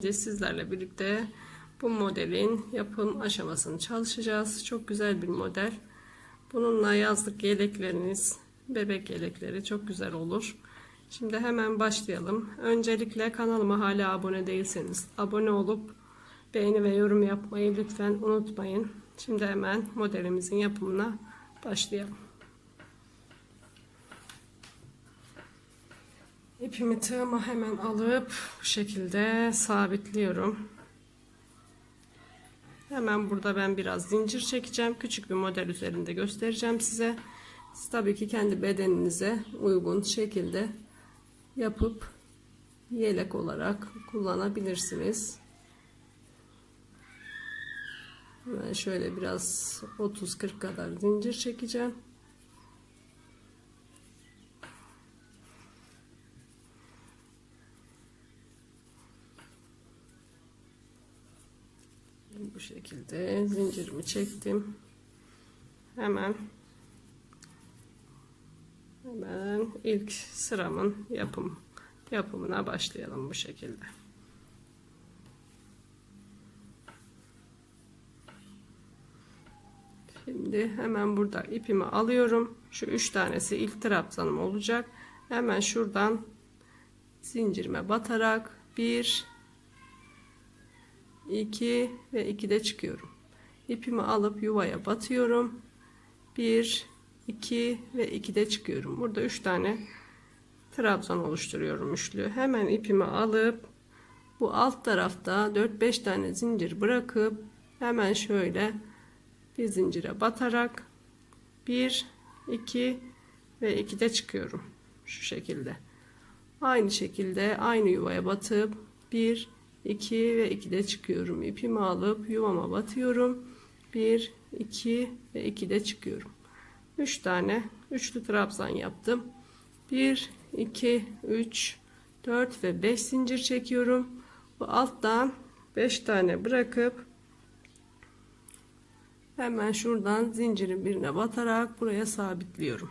Şimdi Sizlerle birlikte bu modelin yapım aşamasını çalışacağız. Çok güzel bir model. Bununla yazlık yelekleriniz, bebek yelekleri çok güzel olur. Şimdi hemen başlayalım. Öncelikle kanalıma hala abone değilseniz abone olup beğeni ve yorum yapmayı lütfen unutmayın. Şimdi hemen modelimizin yapımına başlayalım. İpimi tığıma hemen alıp bu şekilde sabitliyorum. Hemen burada ben biraz zincir çekeceğim. Küçük bir model üzerinde göstereceğim size. Siz tabii ki kendi bedeninize uygun şekilde yapıp yelek olarak kullanabilirsiniz. Hemen şöyle biraz 30-40 kadar zincir çekeceğim. Bu şekilde zincirimi çektim. Hemen hemen ilk sıramın yapım yapımına başlayalım bu şekilde. Şimdi hemen burada ipimi alıyorum. Şu üç tanesi ilk trabzanım olacak. Hemen şuradan zincirime batarak bir 2 ve 2 de çıkıyorum. İpimi alıp yuvaya batıyorum. 1 2 ve 2 de çıkıyorum. Burada 3 tane trabzan oluşturuyorum üçlü. Hemen ipimi alıp bu alt tarafta 4-5 tane zincir bırakıp hemen şöyle bir zincire batarak 1 2 ve 2 de çıkıyorum. Şu şekilde. Aynı şekilde aynı yuvaya batıp 1 2 ve 2 de çıkıyorum. İpimi alıp yuvama batıyorum. 1 2 ve 2 de çıkıyorum. 3 tane üçlü trabzan yaptım. 1 2 3 4 ve 5 zincir çekiyorum. Bu alttan 5 tane bırakıp hemen şuradan zincirin birine batarak buraya sabitliyorum.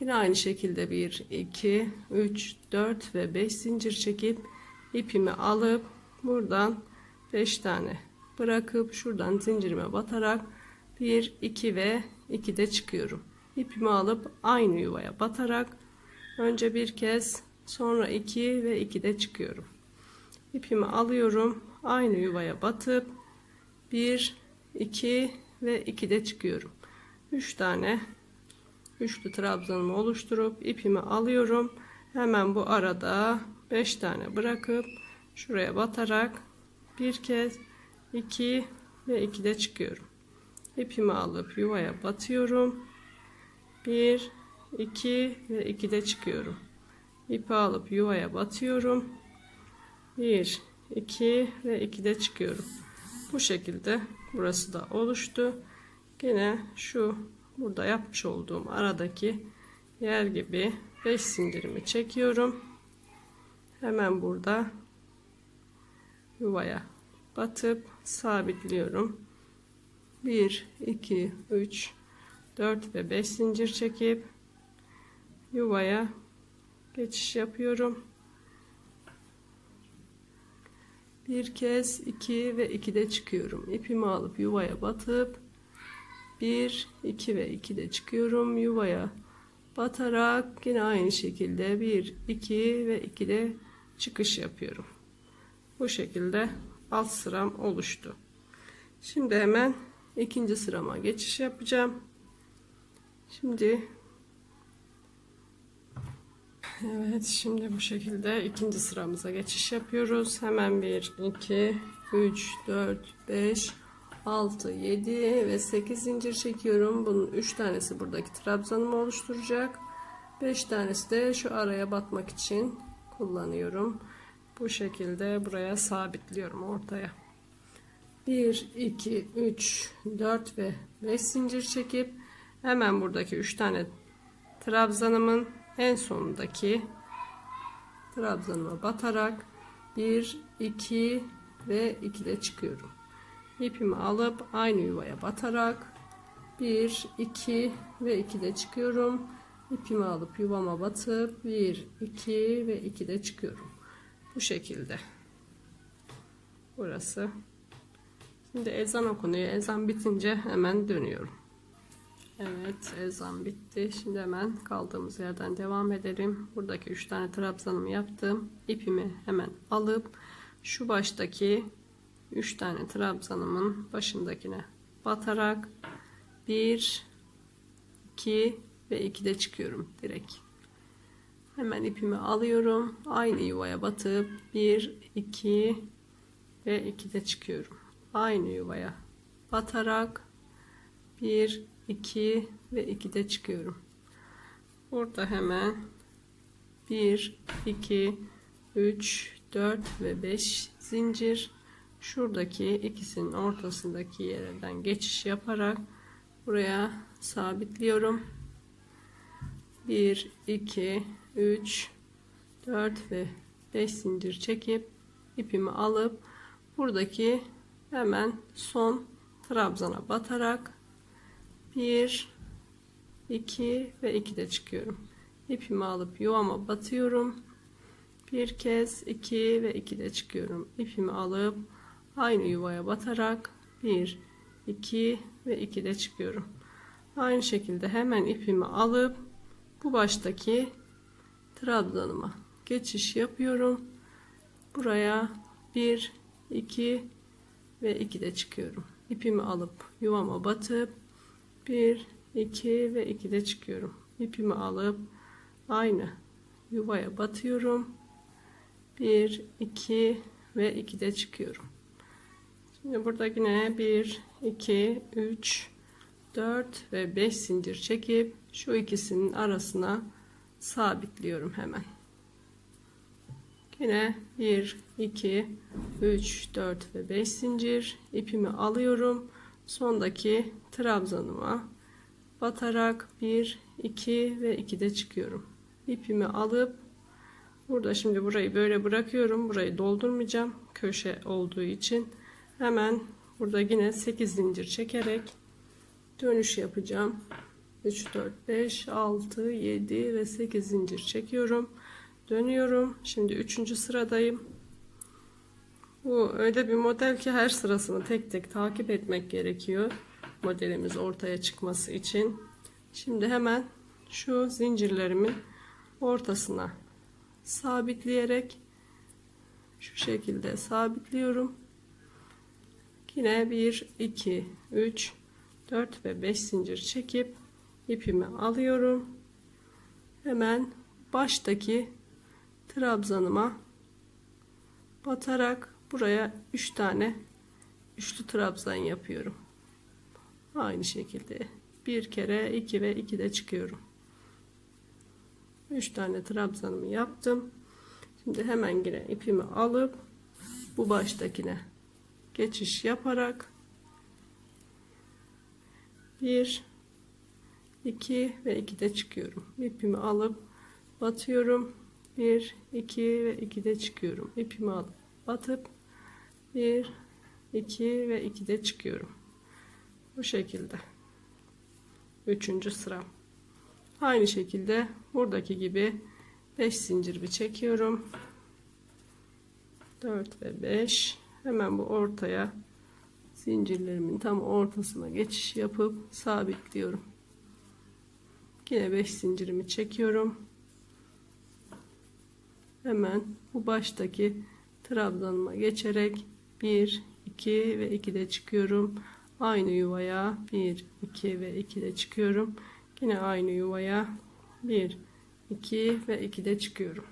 Yine aynı şekilde 1 2 3 4 ve 5 zincir çekip ipimi alıp buradan 5 tane bırakıp şuradan zincirime batarak 1 2 ve 2 de çıkıyorum. İpimi alıp aynı yuvaya batarak önce bir kez sonra 2 ve 2 de çıkıyorum. İpimi alıyorum aynı yuvaya batıp 1 2 ve 2 de çıkıyorum. 3 tane üçlü trabzanımı oluşturup ipimi alıyorum. Hemen bu arada 5 tane bırakıp şuraya batarak bir kez 2 ve 2 de çıkıyorum. İpimi alıp yuvaya batıyorum. 1 2 ve 2 de çıkıyorum. İpi alıp yuvaya batıyorum. 1 2 ve 2 de çıkıyorum. Bu şekilde burası da oluştu. Gene şu burada yapmış olduğum aradaki yer gibi 5 zincirimi çekiyorum hemen burada yuvaya batıp sabitliyorum. 1 2 3 4 ve 5 zincir çekip yuvaya geçiş yapıyorum. Bir kez 2 ve 2 de çıkıyorum. İpimi alıp yuvaya batıp 1 2 ve 2 de çıkıyorum yuvaya batarak yine aynı şekilde 1 2 ve 2 de çıkış yapıyorum. Bu şekilde alt sıram oluştu. Şimdi hemen ikinci sırama geçiş yapacağım. Şimdi Evet şimdi bu şekilde ikinci sıramıza geçiş yapıyoruz. Hemen 1 2 3 4 5 6 7 ve 8 zincir çekiyorum. Bunun 3 tanesi buradaki trabzanımı oluşturacak. 5 tanesi de şu araya batmak için kullanıyorum. Bu şekilde buraya sabitliyorum ortaya. 1 2 3 4 ve 5 zincir çekip hemen buradaki 3 tane trabzanımın en sonundaki trabzanıma batarak 1 2 ve 2 de çıkıyorum. İpimi alıp aynı yuvaya batarak 1 2 ve 2 de çıkıyorum ipimi alıp yuvama batıp 1 2 ve 2 de çıkıyorum bu şekilde Burası. Şimdi ezan okunuyor. Ezan bitince hemen dönüyorum. Evet ezan bitti. Şimdi hemen kaldığımız yerden devam edelim. Buradaki 3 tane trabzanımı yaptım. İpimi hemen alıp şu baştaki 3 tane trabzanımın başındakine batarak 1 2 ve 2 de çıkıyorum direkt. Hemen ipimi alıyorum. Aynı yuvaya batıp 1 2 ve 2 de çıkıyorum. Aynı yuvaya batarak 1 2 ve 2 de çıkıyorum. Burada hemen 1 2 3 4 ve 5 zincir şuradaki ikisinin ortasındaki yerden geçiş yaparak buraya sabitliyorum. 1 2 3 4 ve 5 zincir çekip ipimi alıp buradaki hemen son trabzana batarak 1 2 ve 2 de çıkıyorum. İpimi alıp yuvama batıyorum. Bir kez 2 ve 2 de çıkıyorum. İpimi alıp aynı yuvaya batarak 1 2 ve 2 de çıkıyorum. Aynı şekilde hemen ipimi alıp bu baştaki trabzanıma geçiş yapıyorum. Buraya 1 2 ve 2 de çıkıyorum. İpimi alıp yuvama batıp 1 2 ve 2 de çıkıyorum. İpimi alıp aynı yuvaya batıyorum. 1 2 ve 2 de çıkıyorum. Şimdi burada yine 1 2 3 4 ve 5 zincir çekip şu ikisinin arasına sabitliyorum hemen. Yine 1 2 3 4 ve 5 zincir ipimi alıyorum. Sondaki trabzanıma batarak 1 2 ve 2 de çıkıyorum. İpimi alıp burada şimdi burayı böyle bırakıyorum. Burayı doldurmayacağım. Köşe olduğu için hemen burada yine 8 zincir çekerek dönüş yapacağım. 3 4 5 6 7 ve 8 zincir çekiyorum. Dönüyorum. Şimdi 3. sıradayım. Bu öyle bir model ki her sırasını tek tek takip etmek gerekiyor. Modelimiz ortaya çıkması için. Şimdi hemen şu zincirlerimin ortasına sabitleyerek şu şekilde sabitliyorum. Yine 1 2 3 4 ve 5 zincir çekip ipimi alıyorum. Hemen baştaki trabzanıma batarak buraya 3 tane üçlü trabzan yapıyorum. Aynı şekilde bir kere 2 ve 2 de çıkıyorum. 3 tane trabzanımı yaptım. Şimdi hemen yine ipimi alıp bu baştakine geçiş yaparak 1 2 ve 2 de çıkıyorum. İpimi alıp batıyorum. 1 2 ve 2 de çıkıyorum. İpimi alıp batıp 1 2 ve 2 de çıkıyorum. Bu şekilde. Üçüncü sıra. Aynı şekilde buradaki gibi 5 zincir bir çekiyorum. 4 ve 5 hemen bu ortaya zincirlerimin tam ortasına geçiş yapıp sabitliyorum. Yine 5 zincirimi çekiyorum. Hemen bu baştaki trabzanıma geçerek 1 2 ve 2 de çıkıyorum. Aynı yuvaya 1 2 ve 2 de çıkıyorum. Yine aynı yuvaya 1 2 ve 2 de çıkıyorum.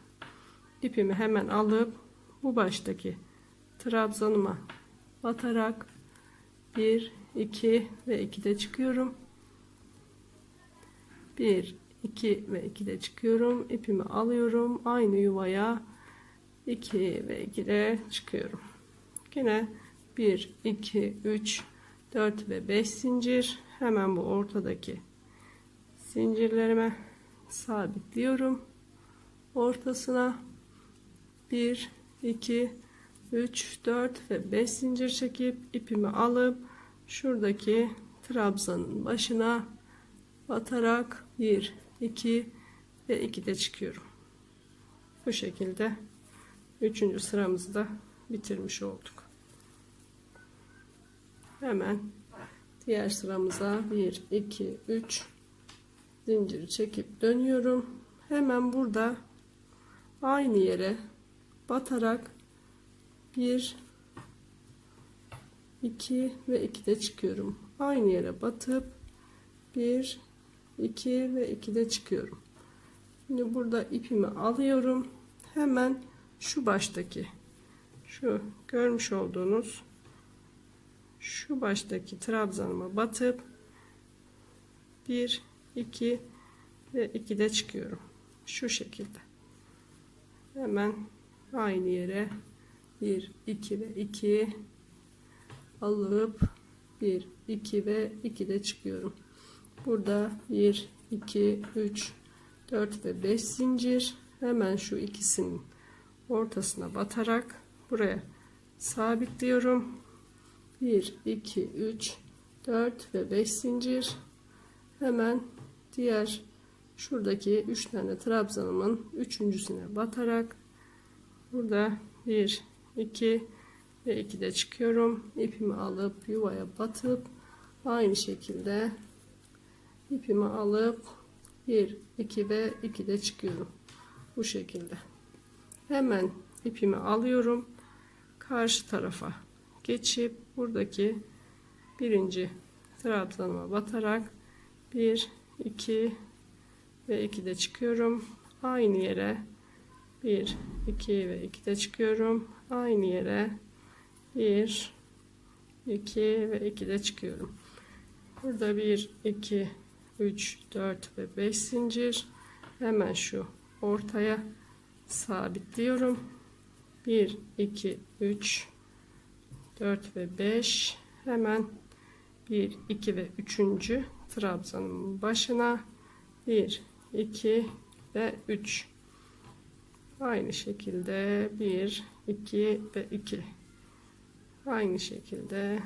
İpimi hemen alıp bu baştaki trabzanıma batarak 1 2 ve 2 de çıkıyorum. 1 2 ve 2 de çıkıyorum. İpimi alıyorum. Aynı yuvaya 2 ve 2 de çıkıyorum. Yine 1 2 3 4 ve 5 zincir. Hemen bu ortadaki zincirlerime sabitliyorum. Ortasına 1 2 3 4 ve 5 zincir çekip ipimi alıp şuradaki trabzanın başına batarak 1 2 ve 2 de çıkıyorum. Bu şekilde 3. sıramızı da bitirmiş olduk. hemen diğer sıramıza 1 2 3 zincir çekip dönüyorum hemen burada aynı yere batarak 1 2 ve 2 de çıkıyorum. Aynı yere batıp 1 2 ve 2 de çıkıyorum. Şimdi burada ipimi alıyorum. Hemen şu baştaki şu görmüş olduğunuz şu baştaki trabzanıma batıp 1 2 ve 2 de çıkıyorum. Şu şekilde. Hemen aynı yere 1 2 ve 2 alıp 1 2 ve 2 de çıkıyorum. Burada 1 2 3 4 ve 5 zincir. Hemen şu ikisinin ortasına batarak buraya sabitliyorum. 1 2 3 4 ve 5 zincir. Hemen diğer şuradaki 3 tane trabzanımın üçüncüsüne batarak burada 1 2 ve 2 de çıkıyorum. İpimi alıp yuvaya batıp aynı şekilde ipimi alıp 1 2 ve 2 de çıkıyorum. Bu şekilde. Hemen ipimi alıyorum. Karşı tarafa geçip buradaki birinci trabzanıma batarak 1 2 ve 2 de çıkıyorum. Aynı yere 1 2 ve 2 de çıkıyorum. Aynı yere 1 2 ve 2 de çıkıyorum. Burada 1 2 3 4 ve 5 zincir. Hemen şu ortaya sabitliyorum. 1 2 3 4 ve 5 hemen 1 2 ve 3. trabzanın başına. 1 2 ve 3 aynı şekilde 1 2 ve 2 aynı şekilde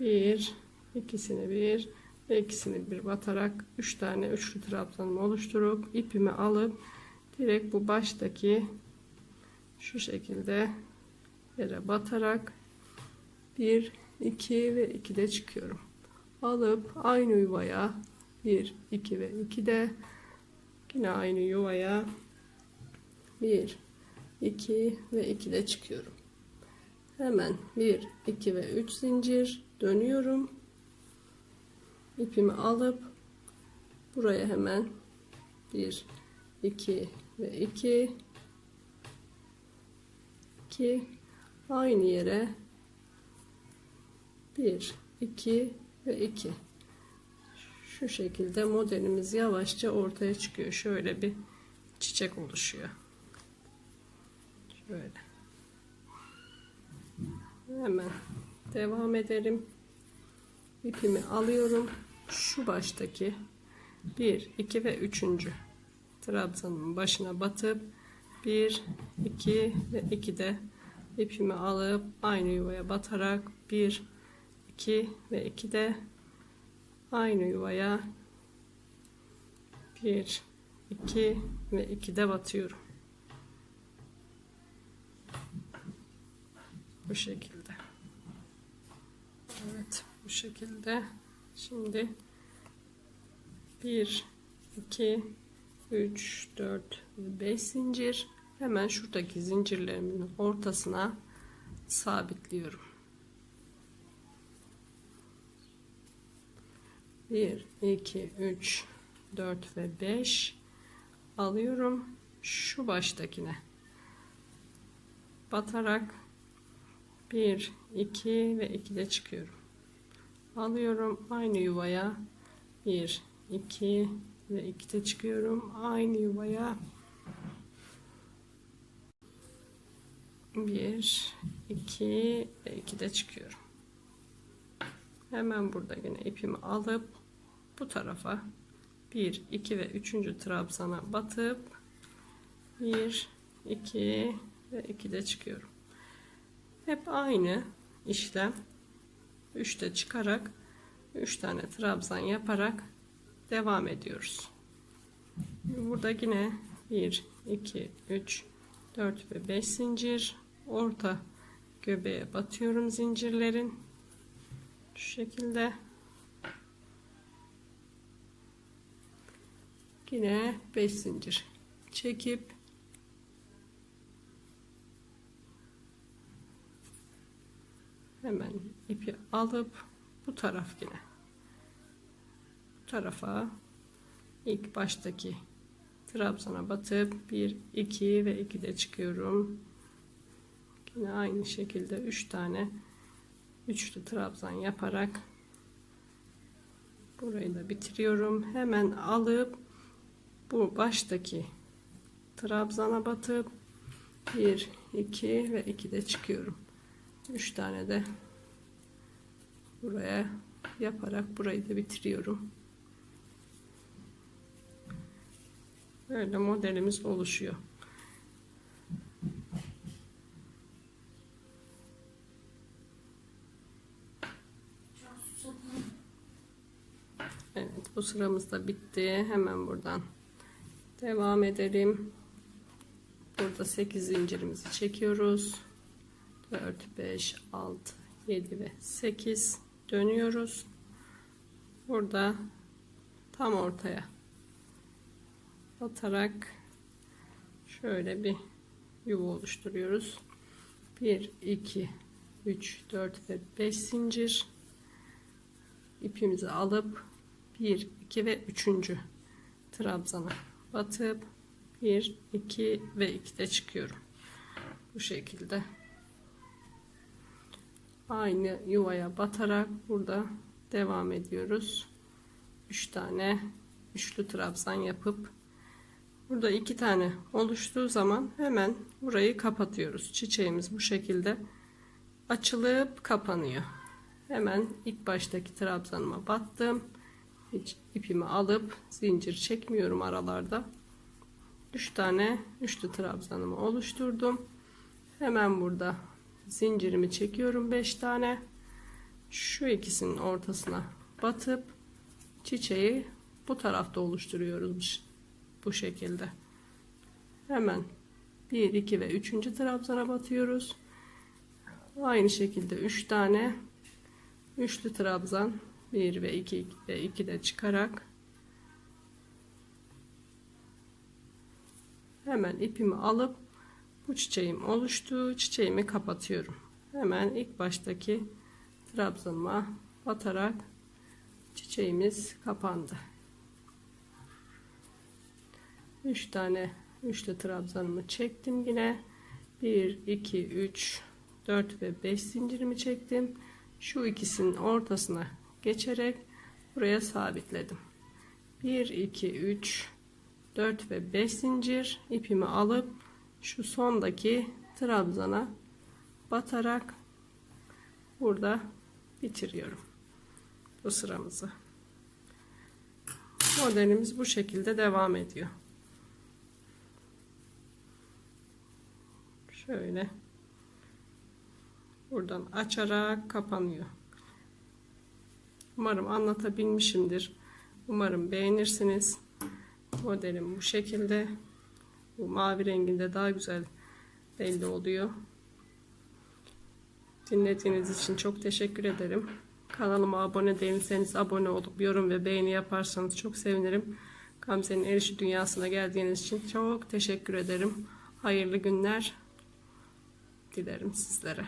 1 ikisini bir ve ikisini bir batarak 3 tane üçlü trabzanımı oluşturup ipimi alıp direkt bu baştaki şu şekilde yere batarak 1 2 ve 2 de çıkıyorum. Alıp aynı yuvaya 1 2 ve 2 de yine aynı yuvaya 1 2 ve 2 de çıkıyorum hemen 1 2 ve 3 zincir. Dönüyorum. İpimi alıp buraya hemen 1 2 ve 2 2 aynı yere 1 2 ve 2 şu şekilde modelimiz yavaşça ortaya çıkıyor. Şöyle bir çiçek oluşuyor. Şöyle hemen devam edelim ipimi alıyorum şu baştaki 1 2 ve 3. trabzanın başına batıp 1 2 ve 2 de ipimi alıp aynı yuvaya batarak 1 2 ve 2 de aynı yuvaya 1 2 ve 2 de batıyorum bu şekilde. Evet bu şekilde. Şimdi 1 2 3 4 5 zincir. Hemen şuradaki zincirlerimin ortasına sabitliyorum. 1 2 3 4 ve 5 alıyorum. Şu baştakine batarak 1 2 ve 2 de çıkıyorum. Alıyorum aynı yuvaya. 1 2 ve 2 de çıkıyorum. Aynı yuvaya. 1 2 ve 2 de çıkıyorum. Hemen burada yine ipimi alıp bu tarafa 1 2 ve 3. trabzana batıp 1 2 ve 2 de çıkıyorum hep aynı işlem 3'te çıkarak 3 tane trabzan yaparak devam ediyoruz. Burada yine 1 2 3 4 ve 5 zincir orta göbeğe batıyorum zincirlerin Şu şekilde. Yine 5 zincir çekip hemen ipi alıp bu taraf yine. Bu tarafa ilk baştaki trabzana batıp 1 2 ve 2 de çıkıyorum. Yine aynı şekilde 3 tane üçlü trabzan yaparak burayı da bitiriyorum. Hemen alıp bu baştaki trabzana batıp 1 2 ve 2 de çıkıyorum 3 tane de buraya yaparak burayı da bitiriyorum. Böyle modelimiz oluşuyor. Evet bu sıramız da bitti. Hemen buradan devam edelim. Burada 8 zincirimizi çekiyoruz 4 5 6 7 ve 8 dönüyoruz. Burada tam ortaya batarak şöyle bir yuva oluşturuyoruz. 1 2 3 4 ve 5 zincir ipimizi alıp 1 2 ve 3. trabzana batıp 1 2 ve 2 de çıkıyorum. Bu şekilde aynı yuvaya batarak burada devam ediyoruz. 3 tane üçlü trabzan yapıp burada iki tane oluştuğu zaman hemen burayı kapatıyoruz. Çiçeğimiz bu şekilde açılıp kapanıyor. Hemen ilk baştaki trabzanıma battım. Hiç ipimi alıp zincir çekmiyorum aralarda. 3 tane üçlü trabzanımı oluşturdum. Hemen burada zincirimi çekiyorum 5 tane şu ikisinin ortasına batıp çiçeği bu tarafta oluşturuyoruz bu şekilde hemen 1 2 ve 3. trabzana batıyoruz aynı şekilde 3 tane üçlü trabzan 1 ve 2 ve 2 de çıkarak hemen ipimi alıp bu çiçeğim oluştu çiçeğimi kapatıyorum. Hemen ilk baştaki trabzanıma batarak çiçeğimiz kapandı. 3 tane üçlü trabzanımı çektim yine. 1 2 3 4 ve 5 zincirimi çektim. Şu ikisinin ortasına geçerek buraya sabitledim. 1 2 3 4 ve 5 zincir ipimi alıp şu sondaki trabzana batarak burada bitiriyorum bu sıramızı. Modelimiz bu şekilde devam ediyor. Şöyle buradan açarak kapanıyor. Umarım anlatabilmişimdir. Umarım beğenirsiniz. Modelim bu şekilde bu mavi renginde daha güzel belli oluyor. Dinlediğiniz için çok teşekkür ederim. Kanalıma abone değilseniz abone olup yorum ve beğeni yaparsanız çok sevinirim. Gamze'nin erişi dünyasına geldiğiniz için çok teşekkür ederim. Hayırlı günler dilerim sizlere